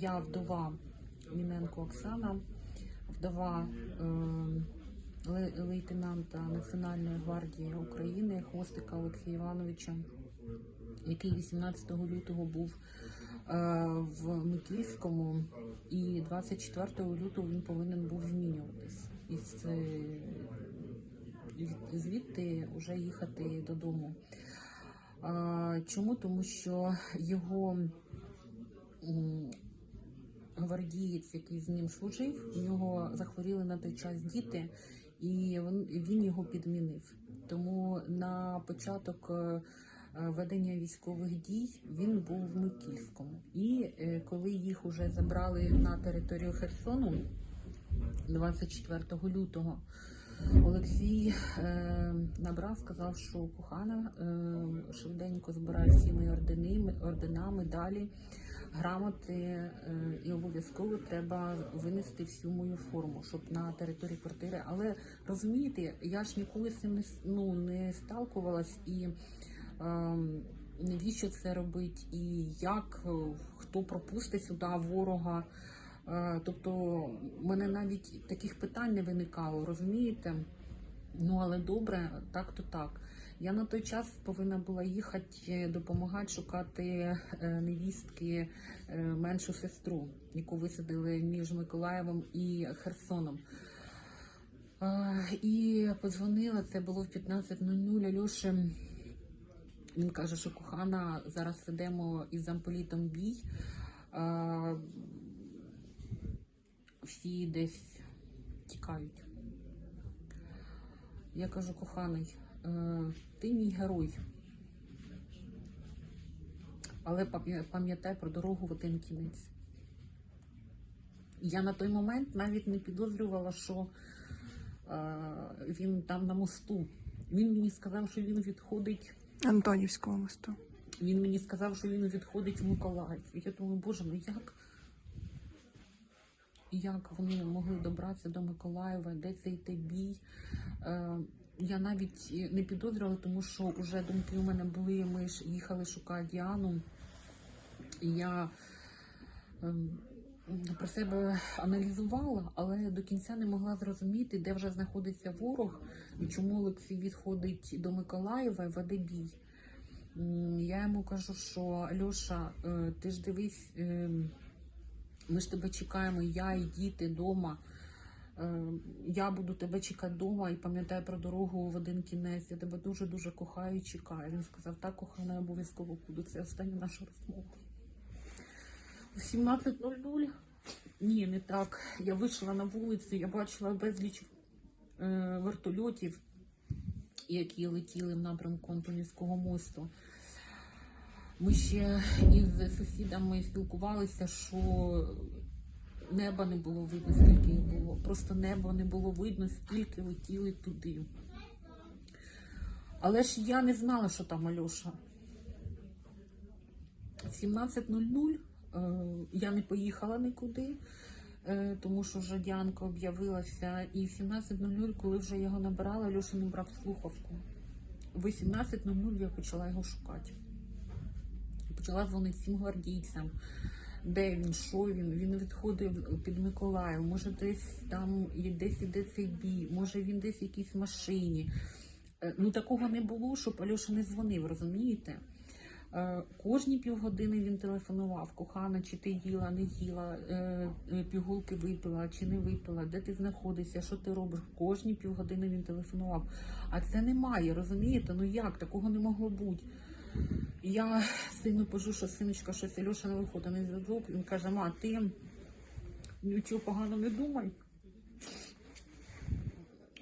Я вдова Міненко Оксана, вдова е, лейтенанта Національної гвардії України Хвостика Олексія Івановича, який 18 лютого був е, в Микільському, і 24 лютого він повинен був змінюватись. Із, е, звідти вже їхати додому. А, Чому? Тому що його гвардієць, який з ним служив, у нього захворіли на той час діти, і він, його підмінив. Тому на початок е, е, ведення військових дій він був в Микільському. І е, коли їх уже забрали на територію Херсону 24 лютого, Олексій е, набрав, сказав, що кохана е, швиденько збирає всіми ордени, орденами далі грамоти е, і обов'язково треба винести всю мою форму, щоб на території квартири. Але розумієте, я ж ніколи з цим не, ну, не сталкувалась і е, навіщо це робить, і як е, хто пропустить сюди ворога. Е, Тобто, в мене навіть таких питань не виникало, розумієте? Ну, але добре, так то так. Я на той час повинна була їхати е, допомагати шукати е, невістки е, меншу сестру, яку висадили між Миколаєвом і Херсоном. І подзвонила, це було в 15.00 Альоші. Він каже, що кохана, зараз ведемо із замполітом бій. Всі десь тікають. Я кажу, коханий, ти мій герой. Але пам'ятай про дорогу в один кінець. Я на той момент навіть не підозрювала, що е, він там на мосту. Він мені сказав, що він відходить. Антонівського мосту. Він мені сказав, що він відходить в Миколаїв. І я думаю, боже, ну як? Як вони могли добратися до Миколаєва, де цей бій? Е, я навіть не підозрювала, тому що вже думки у мене були. Ми ж їхали шукати Діану. І я ем, про себе аналізувала, але до кінця не могла зрозуміти, де вже знаходиться ворог і чому Олексій відходить до Миколаєва і веде бій. Я йому кажу, що Альоша, е, ти ж дивись, е, ми ж тебе чекаємо, я і діти вдома. Я буду тебе чекати вдома і пам'ятаю про дорогу в один кінець. Я тебе дуже-дуже кохаю і чекаю. Він сказав, так, кохана, я обов'язково буду. Це остання наша розмова. У 17.00? Ні, не так. Я вийшла на вулицю, я бачила безліч е, вертольотів, які летіли в напрямку Антонівського мосту. Ми ще із сусідами спілкувалися, що неба не було видно, скільки їх було. Просто неба не було видно, скільки летіли туди. Але ж я не знала, що там Альоша. В 17.00 е, я не поїхала нікуди, е, тому що вже Діанка об'явилася. І в 17.00, коли вже його набирала, Альоша не брав слухавку. В 18.00 я почала його шукати. Почала дзвонити всім гвардійцям. Де він, що він? Він відходив під Миколаїв, може десь там десь іде цей бій, може він десь в якійсь машині. Е, Ну такого не було, щоб Альоша не дзвонив, розумієте? Е, Кожні півгодини він телефонував, кохана, чи ти їла, не їла, е, пігулки випила, чи не випила, де ти знаходишся, що ти робиш. Кожні півгодини він телефонував. А це немає, розумієте? Ну як, такого не могло бути. Я сину кажу, що синочка, щось Альоша не виходить на зв'язок. Він каже, ма, ти нічого поганого не думай.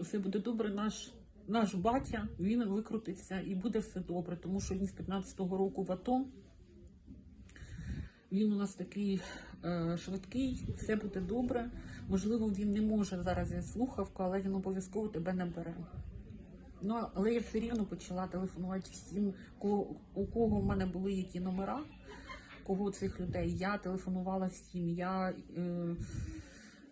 Все буде добре, наш, наш батя, він викрутиться і буде все добре, тому що він з 15-го року в АТО. Він у нас такий е, швидкий, все буде добре. Можливо, він не може зараз зі слухавку, але він обов'язково тебе набере. Ну, але я все рівно почала телефонувати всім, у кого в мене були які номера, кого цих людей. Я телефонувала всім. Я, е,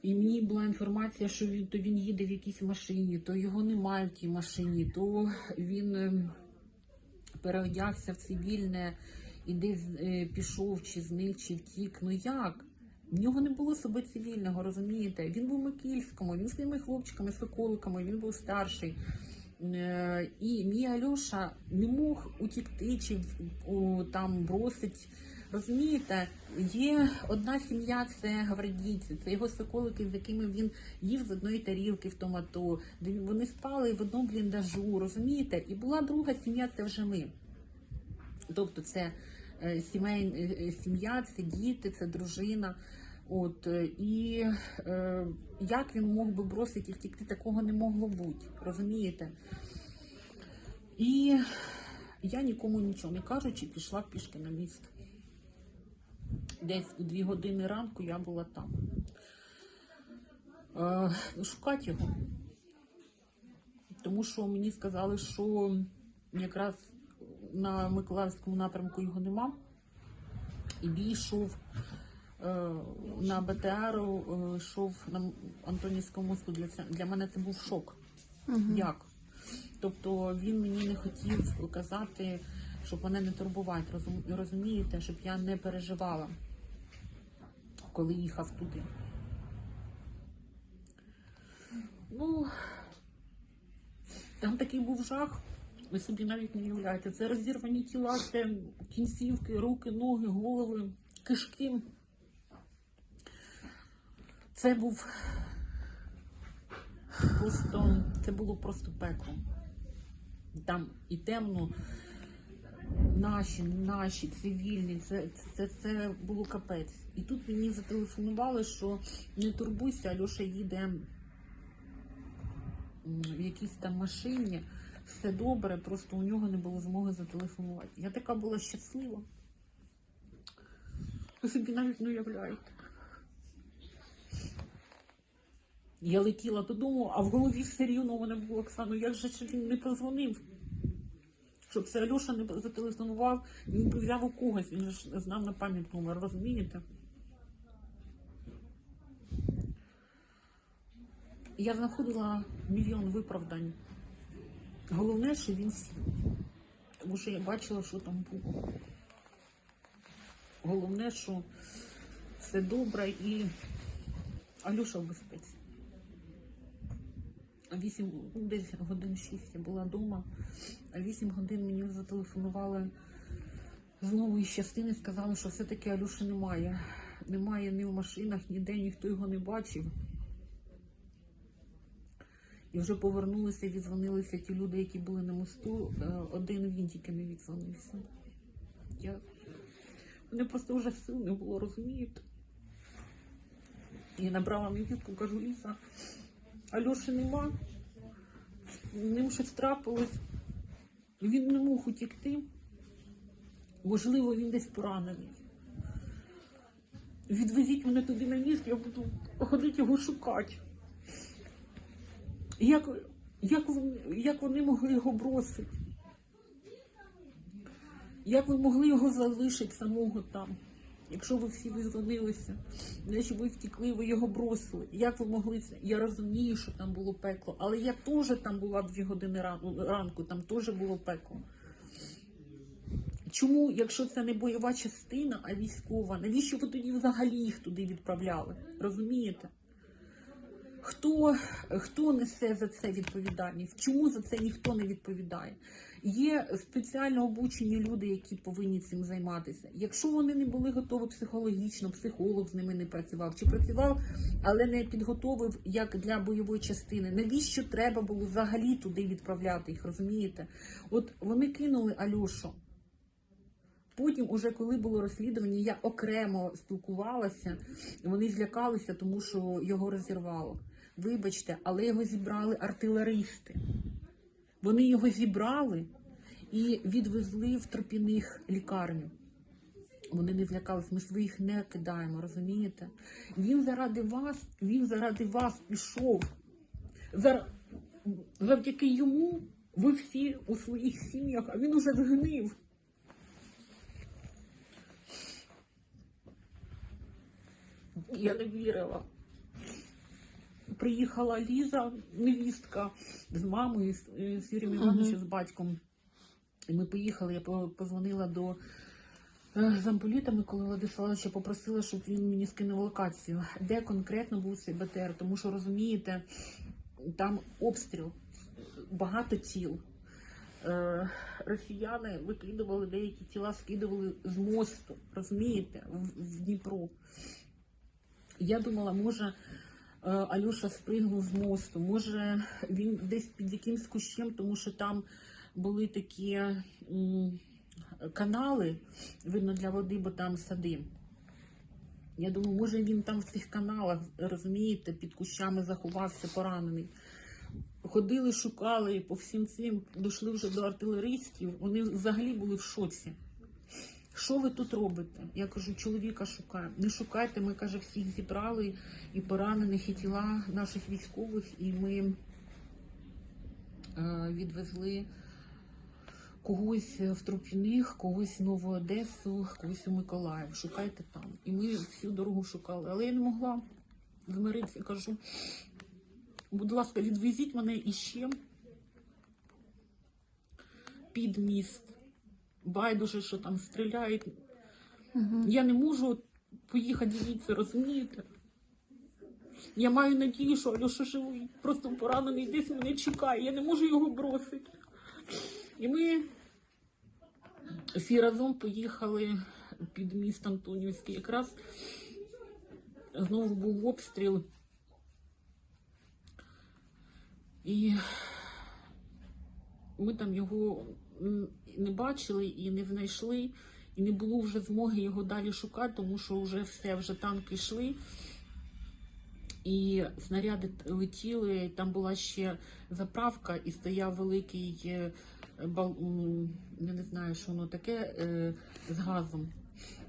і мені була інформація, що він, то він їде в якійсь машині, то його немає в тій машині, то він е, переодягся в цивільне і десь е, пішов, чи зник, чи втік. Ну як? В нього не було себе цивільного, розумієте? Він був в Микільському, він з тими хлопчиками, соколиками, він був старший. І мій Альоша не мог утікти чи там бросить. Розумієте, є одна сім'я, це гвардійці, це його соколики, з якими він їв з одної тарілки в томату, де вони спали в одному бліндажу, розумієте? І була друга сім'я, це вже ми. Тобто це е, е, сім'я, це діти, це дружина. От е, і е, як він мог би бросити і втікти, такого не могло бути, розумієте? І я нікому нічого не кажучи, пішла пішки на міст. Десь у дві години ранку я була там. Е, шукати його. Тому що мені сказали, що якраз на Миколаївському напрямку його нема. І бій на БТР, е, йшов на Антонівському мосту. Для, це- для мене це був шок. Як? Тобто він мені не хотів казати, щоб мене не турбувати. Розум- Розумієте, щоб я не переживала, коли їхав туди. Ну, там такий був жах. Ви собі навіть не уявляєте. Це розірвані тіла, це кінцівки, руки, ноги, голови, кишки. Це був просто, це було просто пекло. Там і темно, наші, наші, цивільні, це, це, це було капець. І тут мені зателефонували, що не турбуйся, Альоша їде в якійсь там машині, все добре, просто у нього не було змоги зателефонувати. Я така була щаслива. Ви собі навіть не уявляєте. Я летіла додому, а в голові все рівно у мене було Оксану, як же він не позвонив? Щоб це Альоша не зателефонував, він взяв у когось, він ж знав на пам'ять номер, розумієте? Я знаходила мільйон виправдань. Головне, що він сів. Тому що я бачила, що там було. Головне, що все добре і Алюша в безпеці. А 8, ну, десь годин 6 я була вдома, а 8 годин мені зателефонували знову із частини, сказали, що все-таки Алюші немає. Немає ні в машинах, ніде, ніхто його не бачив. І вже повернулися, віддзвонилися ті люди, які були на мосту. Е, Один він тільки не віддзвонився. Я... Мене просто вже сил не було, розумієте? Я набрала мітку, кажу, Ліса, Альоші нема, ним щось трапилось. Він не мог утікти. Можливо, він десь поранений. Відвезіть мене туди на міст, я буду ходити його шукати. Як, як, вони, як вони могли його бросити? Як ви могли його залишити самого там? Якщо ви всі визвонилися, якщо ви втікли, ви його бросили. Як ви могли це? Я розумію, що там було пекло, але я теж там була дві години ранку, там теж було пекло. Чому, якщо це не бойова частина, а військова, навіщо ви тоді взагалі їх туди відправляли? Розумієте? Хто, хто несе за це відповідальність? Чому за це ніхто не відповідає? Є спеціально обучені люди, які повинні цим займатися. Якщо вони не були готові психологічно, психолог з ними не працював, чи працював, але не підготовив як для бойової частини. Навіщо треба було взагалі туди відправляти їх? Розумієте? От вони кинули Альошу. Потім, уже коли було розслідування, я окремо спілкувалася, вони злякалися, тому що його розірвало. Вибачте, але його зібрали артилеристи. Вони його зібрали і відвезли в Тропіних лікарню. Вони не злякались, ми своїх не кидаємо, розумієте? Він заради вас, він заради вас пішов. Зар... Завдяки йому ви всі у своїх сім'ях, а він уже згнив. Я не вірила. Приїхала Ліза, невістка, з мамою, з, з Юрієм. Івановичем, з батьком. І ми поїхали, я позвонила до е, замполітами, коли Владиславовича попросила, щоб він мені скинув локацію, де конкретно був цей БТР. Тому що розумієте, там обстріл, багато тіл. Е, Росіяни викидували деякі тіла, скидували з мосту, розумієте, в, в Дніпро. Я думала, може. Е, Алюша спригнув з мосту. Може, він десь під якимсь кущем, тому що там були такі канали, видно для води, бо там сади. Я думаю, може він там в цих каналах, розумієте, під кущами заховався поранений. Ходили, шукали по всім цим, дійшли вже до артилеристів. Вони взагалі були в шоці. Що ви тут робите? Я кажу, чоловіка шукаємо. Не шукайте, ми каже, всіх зібрали і поранених, і тіла наших військових, і ми е, відвезли когось в Трупіних, когось в Нову Одесу, когось у Миколаїв. Шукайте там. І ми всю дорогу шукали. Але я не могла змиритися. Кажу, будь ласка, відвезіть мене іще під міст. Байдуже, що там стріляють. Угу. Я не можу поїхати звідси, розумієте? Я маю надію, що Альоша живий, просто поранений, десь мене чекає. Я не можу його бросити. І ми всі разом поїхали під міст Антонівський. Якраз знову був обстріл. І ми там його не бачили і не знайшли, і не було вже змоги його далі шукати, тому що вже все, вже танки йшли. І снаряди летіли, там була ще заправка, і стояв великий е, бал, я не знаю, що воно таке, е, з газом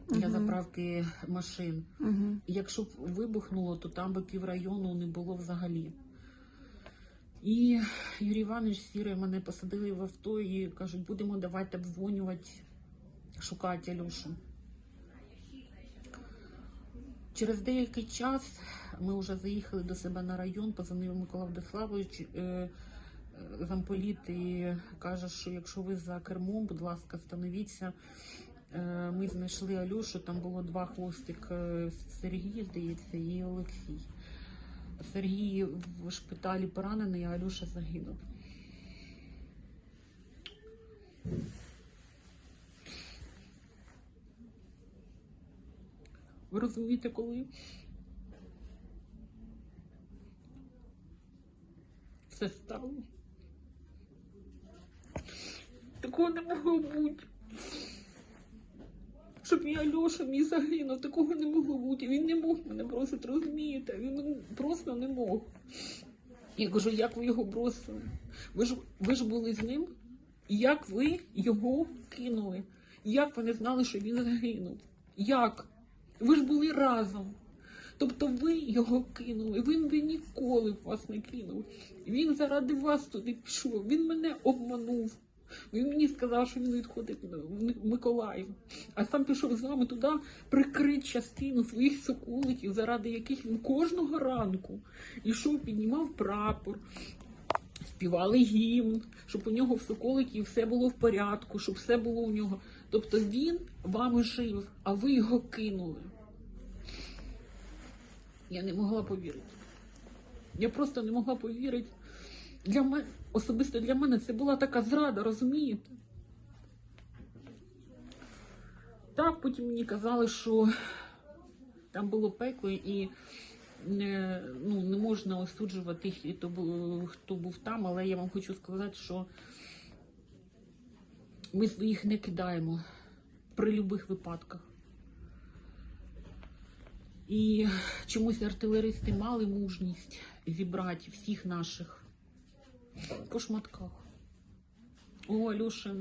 для заправки машин. Угу. Якщо б вибухнуло, то там би піврайону не було взагалі. І Юрій Іванович Сірий мене посадили в авто і кажуть, будемо давайте обдзвонювати, шукати Альошу. Через деякий час ми вже заїхали до себе на район, позвонив Микола Владиславович, е, е, замполіт, і каже, що якщо ви за кермом, будь ласка, становіться. Е, Ми знайшли Алюшу, там було два хвостик Сергій, здається, і Олексій. Сергій в шпиталі поранений, а Алюша загинув. Ви розумієте, коли все стало? Такого не могло бути. Щоб мій Альоша мій загинув, такого не могло бути. Він не мог мене бросити, розумієте? Він просто не мог. Я кажу, як ви його бросили? Ви ж, ви ж були з ним? Як ви його кинули? Як ви не знали, що він загинув? Як? Ви ж були разом. Тобто ви його кинули, він би ніколи вас не кинув. Він заради вас туди пішов, він мене обманув. Він мені сказав, що він відходить в Миколаїв, а сам пішов з вами туди прикрити частину своїх соколиків, заради яких він кожного ранку ішов, піднімав прапор, співали гімн, щоб у нього в соколикі все було в порядку, щоб все було у нього. Тобто він вами жив, а ви його кинули. Я не могла повірити. Я просто не могла повірити. Для мене, особисто для мене це була така зрада, розумієте? Так, потім мені казали, що там було пекло і не, ну, не можна осуджувати, хто був, хто був там, але я вам хочу сказати, що ми своїх не кидаємо при будь-яких випадках. І чомусь артилеристи мали мужність зібрати всіх наших по шматках. У Альоші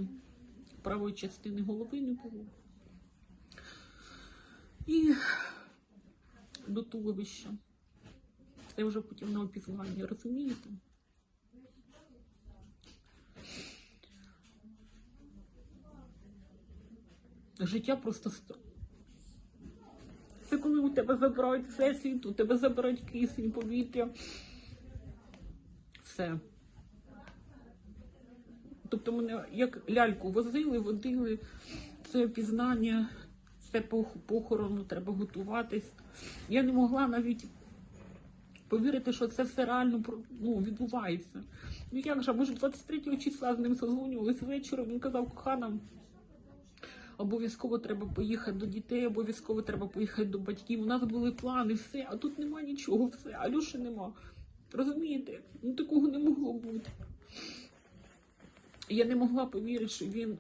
правої частини голови не було. І до туловища. Це вже потім на опізнання, розумієте? Життя просто. Це коли у тебе забирають всесвіт, у тебе забирають кисень, повітря. Все. Тобто мене як ляльку возили, водили, це опізнання. все похорону, треба готуватись. Я не могла навіть повірити, що це все реально ну, відбувається. Ну як же, ми ж 23 числа з ним созвонювались вечором. Він казав, кохана, обов'язково треба поїхати до дітей, обов'язково треба поїхати до батьків. У нас були плани, все, а тут нема нічого, все, Алюші нема. Розумієте? Ну такого не могло бути. Я не могла повірити, що він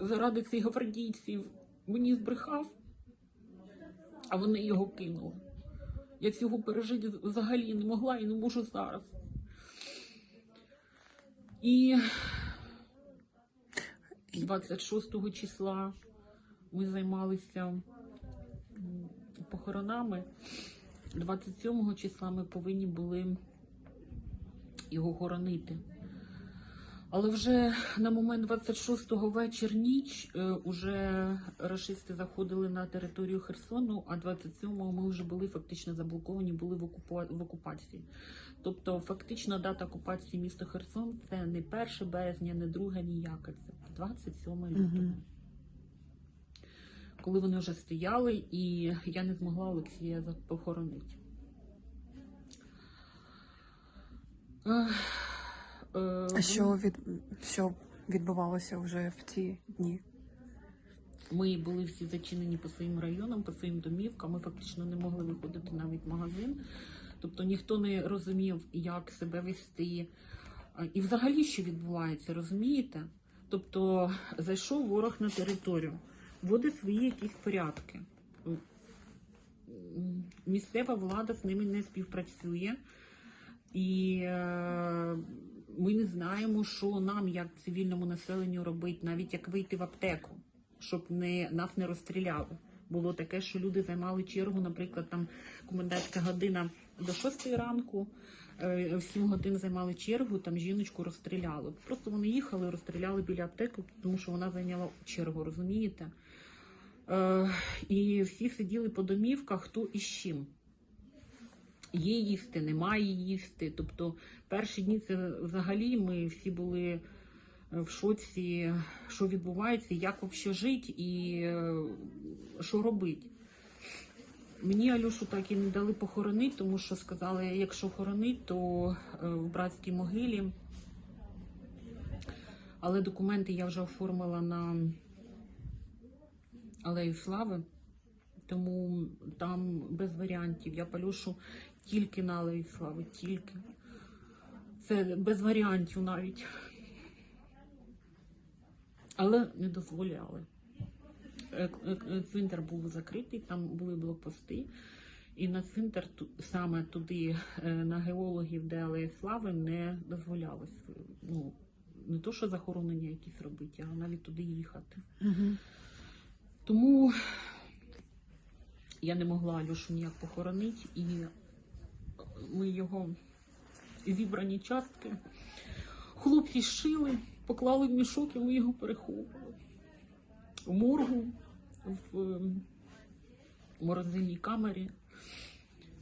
заради цих гвардійців мені збрехав, а вони його кинули. Я цього пережити взагалі не могла і не можу зараз. І 26 числа ми займалися похоронами. 27 числа ми повинні були його хоронити. Але вже на момент 26-го вечір ніч е, уже рашисти заходили на територію Херсону, а 27-го ми вже були фактично заблоковані, були в, окупа- в окупації. Тобто, фактично дата окупації міста Херсон це не 1 березня, не 2, ніяка, це 27 лютого. Мгм. Коли вони вже стояли, і я не змогла Олексія за- похоронити. Е, А що від що відбувалося вже в ті дні? Ми були всі зачинені по своїм районам, по своїм домівкам. Ми фактично не могли виходити навіть в магазин. Тобто ніхто не розумів, як себе вести. І взагалі, що відбувається, розумієте? Тобто зайшов ворог на територію, вводить свої якісь порядки. Місцева влада з ними не співпрацює. І е, ми не знаємо, що нам, як цивільному населенню, робити, навіть як вийти в аптеку, щоб не, нас не розстріляли. Було таке, що люди займали чергу, наприклад, там комендантська година до 6 ранку, е, в 7 годин займали чергу, там жіночку розстріляли. Просто вони їхали, розстріляли біля аптеки, тому що вона зайняла чергу, розумієте? Е, і всі сиділи по домівках, хто і з чим. Є їсти, немає їсти. Тобто перші дні це взагалі ми всі були е, в шоці, що відбувається, як взагалі жити і е, що робити. Мені Алюшу так і не дали похоронити, тому що сказали, якщо хоронить, то е, в братській могилі. Але документи я вже оформила на Алею Слави, тому там без варіантів. Я Палюшу тільки на Алеї Слави, тільки. Це без варіантів навіть. Але не дозволяли. Е, е, Цвинтар був закритий, там були блокпости. І на цвинтар саме туди, е, на геологів, де Алея Слави, не дозволялось. Ну, не то, що захоронення якісь робити, а навіть туди їхати. Угу. Тому я не могла Алюшу ніяк похоронити, і ми його зібрані частки. Хлопці шили, поклали в мішок і ми його переховували. В моргу, в ем, морозильній камері.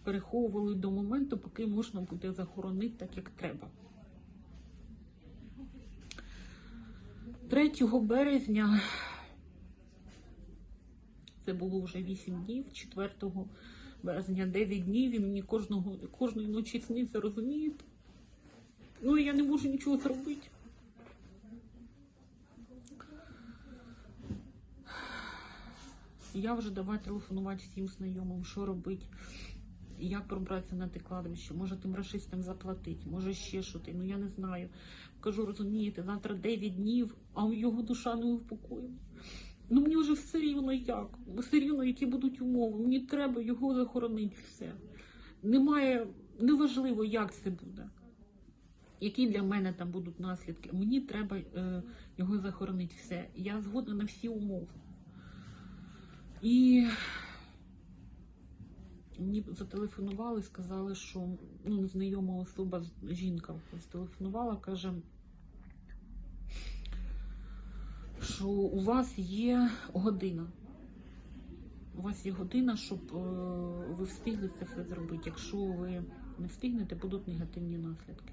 Переховували до моменту, поки можна буде захоронити так, як треба. 3 березня це було вже 8 днів, 4 березня 9 днів, і мені кожного, кожної ночі сниться, розумієте? Ну і я не можу нічого зробити. Я вже давай телефонувати всім знайомим, що робити, як пробратися на те кладовище, може тим рашистам заплатити, може ще щось, ну я не знаю. Кажу, розумієте, завтра 9 днів, а його душа не упокоєна. Ну мені вже все рівно як. Все рівно, які будуть умови. Мені треба його захоронити все. Немає, неважливо, як це буде. Які для мене там будуть наслідки. Мені треба е, його захоронити все. Я згодна на всі умови. І мені зателефонували, сказали, що ну, незнайома особа, жінка зателефонувала, каже, що у вас є година. У вас є година, щоб е, ви встигли це все зробити. Якщо ви не встигнете, будуть негативні наслідки.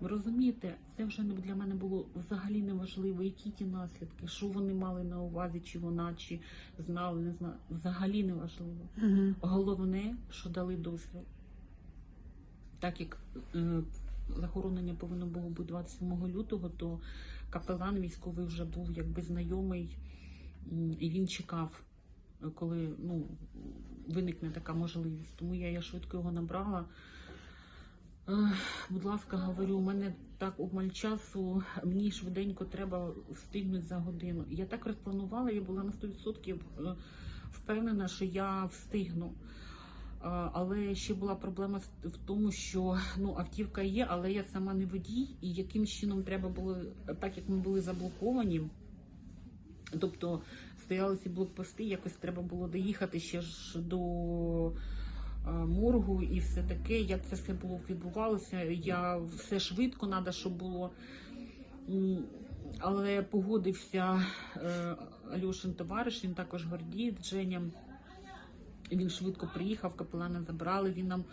Ви розумієте, це вже для мене було взагалі не важливо, які ті наслідки, що вони мали на увазі, чи вона, чи знали, не знали. Взагалі не важливо. Угу. Головне, що дали дозвіл. Так як е, захоронення повинно було бути 27 лютого, то капелан військовий вже був якби знайомий, і він чекав, коли ну, виникне така можливість. Тому я, я швидко його набрала. Будь ласка, говорю, у мене так обмаль часу, мені швиденько треба встигнути за годину. Я так розпланувала, я була на 100% е, впевнена, що я встигну. А, Але ще була проблема в- тому, що ну автівка є, але я сама не водій, і яким чином треба було, так як ми були заблоковані, тобто стояли ці блокпости, якось треба було доїхати ще ж до моргу і все таке. Як це все було відбувалося? Я все швидко треба, щоб було. Але погодився е, Альошин товариш, він також гвардієць Женя. Він швидко приїхав, капелана забрали. Він нам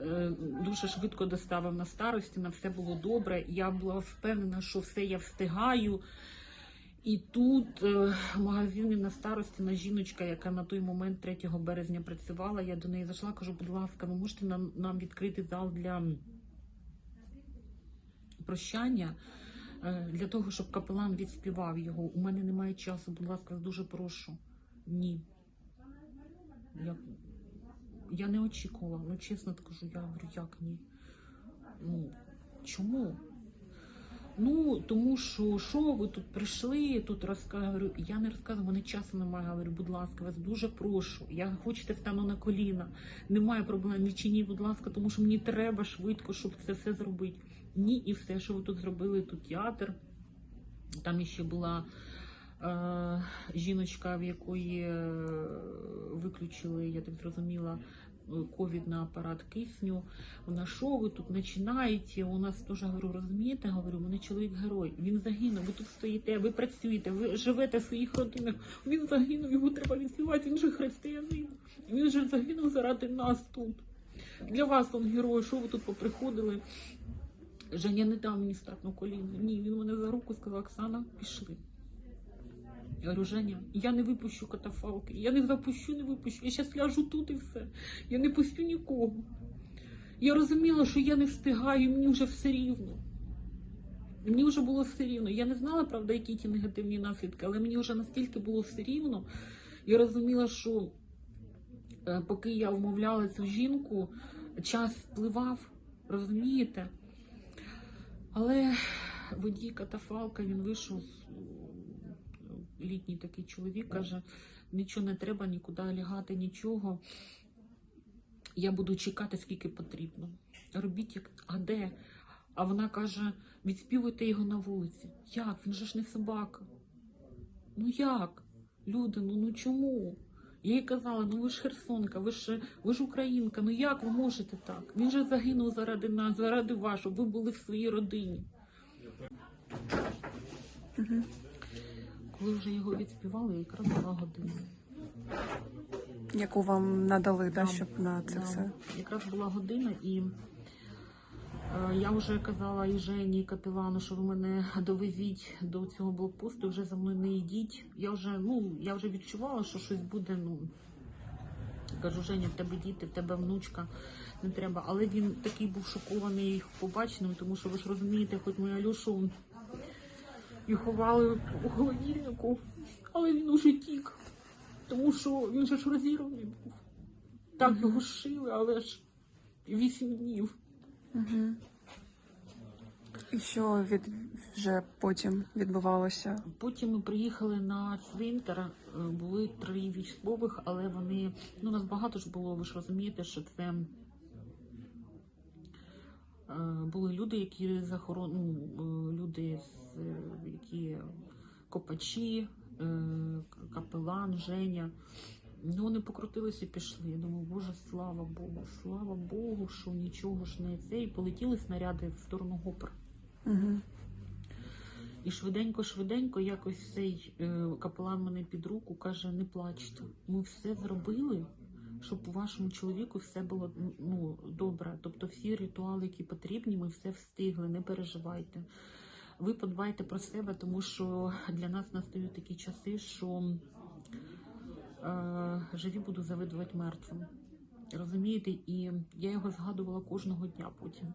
е, дуже швидко доставив на старості, на все було добре. Я була впевнена, що все я встигаю. І тут е, в магазині на старості на жіночка, яка на той момент 3 березня працювала, я до неї зайшла, кажу, будь ласка, ви можете нам, нам відкрити зал для прощання, е, для того, щоб капелан відспівав його. У мене немає часу, будь ласка, дуже прошу. Ні. Я, я не очікувала, ну чесно кажу, я говорю, як ні? Ну, чому? Ну, тому що що ви тут прийшли, тут розказую. Я не розказую, мене часу немає. Говорю, будь ласка, вас дуже прошу. Я хочете встану на коліна. Немає проблем, відчиніть, будь ласка, тому що мені треба швидко, щоб це все зробити. Ні, і все, що ви тут зробили, тут театр. Там іще була жіночка, в якої е, виключили, я так зрозуміла, е, ковідний апарат кисню. Вона що ви тут починаєте? У нас теж говорю, розумієте? Говорю, мене чоловік герой. Він загинув. Ви тут стоїте, ви працюєте, ви живете в своїх родинах. Він загинув, його треба відспівати. Він же християнин. Він же загинув заради нас тут. Для вас він герой. Що ви тут поприходили? Женя не дав мені стати на коліна. Ні, він мене за руку сказав, Оксана, пішли. Я говорю, Женя, я не випущу катафалки, я не запущу, не випущу. Я зараз ляжу тут і все. Я не пустю нікого. Я розуміла, що я не встигаю, мені вже все рівно. Мені вже було все рівно. Я не знала, правда, які ті негативні наслідки, але мені вже настільки було все рівно. Я розуміла, що е, поки я вмовляла цю жінку, час впливав, розумієте? Але водій катафалка, він вийшов, літній такий чоловік, каже, нічого не треба, нікуди лягати, нічого. Я буду чекати, скільки потрібно. Робіть як, а де? А вона каже, відспівуйте його на вулиці. Як? Він же ж не собака. Ну як? Люди, ну, ну чому? Я їй казала, ну ви ж херсонка, ви ж, ви ж українка, ну як ви можете так? Він же загинув заради нас, заради вас, щоб ви були в своїй родині. Угу. Коли вже його відспівали, якраз була година. Яку вам надали, да, щоб на це да. все. Якраз була година, і е, я вже казала і Жені, і капілану, що ви мене довезіть до цього блокпосту, вже за мною не йдіть. Я вже, ну, я вже відчувала, що щось буде. Ну кажу, Женя, в тебе діти, в тебе внучка, не треба. Але він такий був шокований їх побаченим, тому що ви ж розумієте, хоч ми Альошу і ховали у холодильнику, але він уже тік. Тому що він же ж розірваний був. Так його шили, але ж вісім днів. Угу. І що від вже потім відбувалося? Потім ми приїхали на цвинтар. е, Були три військових, але вони ну нас багато ж було. Ви ж розумієте, що це були люди, які захорон... ну, е, люди, з, е, які копачі, е, капелан, Женя. Ну, вони покрутилися і пішли. Я думаю, боже, слава Богу, слава Богу, що нічого ж не це. І полетіли снаряди в сторону Гопер. Угу. І швиденько-швиденько якось цей е, капелан мене під руку каже: не плачте. Ми все зробили, щоб у вашому чоловіку все було ну, добре. Тобто всі ритуали, які потрібні, ми все встигли, не переживайте. Ви подбайте про себе, тому що для нас настають такі часи, що е, живі буду завидувати мертвим. Розумієте, і я його згадувала кожного дня потім.